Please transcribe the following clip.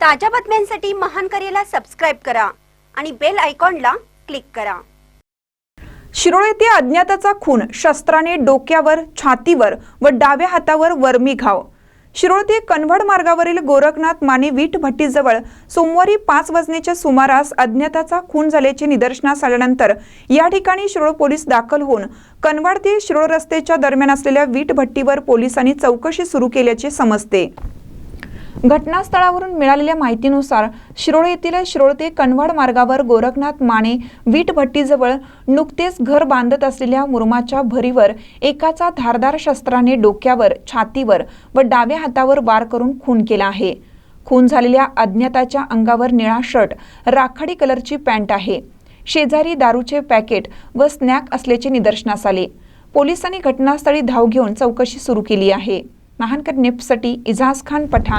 ताज्या बातम्यांसाठी महान करेला सबस्क्राईब करा आणि बेल आयकॉनला क्लिक करा. शिरोळ येथे अज्ञाताचा खून शस्त्राने डोक्यावर छातीवर व डाव्या हातावर वर्मी घाव. शिरोळ ते कन्वड मार्गावरील गोरखनाथ माने वीट भट्टीजवळ सोमवारी पाच वाजण्याच्या सुमारास अज्ञाताचा खून झाल्याचे निदर्शनास आल्यानंतर या ठिकाणी शिरोळ पोलीस दाखल होऊन कनवाड ते शिरोळ रस्त्याच्या दरम्यान असलेल्या वीट भट्टीवर पोलिसांनी चौकशी सुरू केल्याचे समजते. घटनास्थळावरून मिळालेल्या माहितीनुसार शिरोळ येथील शिरोळ ते कनवाड मार्गावर गोरखनाथ माने वीट भट्टीजवळ नुकतेच घर बांधत असलेल्या मुरमाच्या भरीवर एकाचा धारदार शस्त्राने डोक्यावर छातीवर व डाव्या हातावर वार करून खून केला आहे. खून झालेल्या अज्ञाताच्या अंगावर निळा शर्ट राखाडी कलरची पॅन्ट आहे. शेजारी दारूचे पॅकेट व स्नॅक असल्याचे निदर्शनास आले. पोलिसांनी घटनास्थळी धाव घेऊन चौकशी सुरू केली आहे. महानकर नेपसाठी इजाज खान पठाण.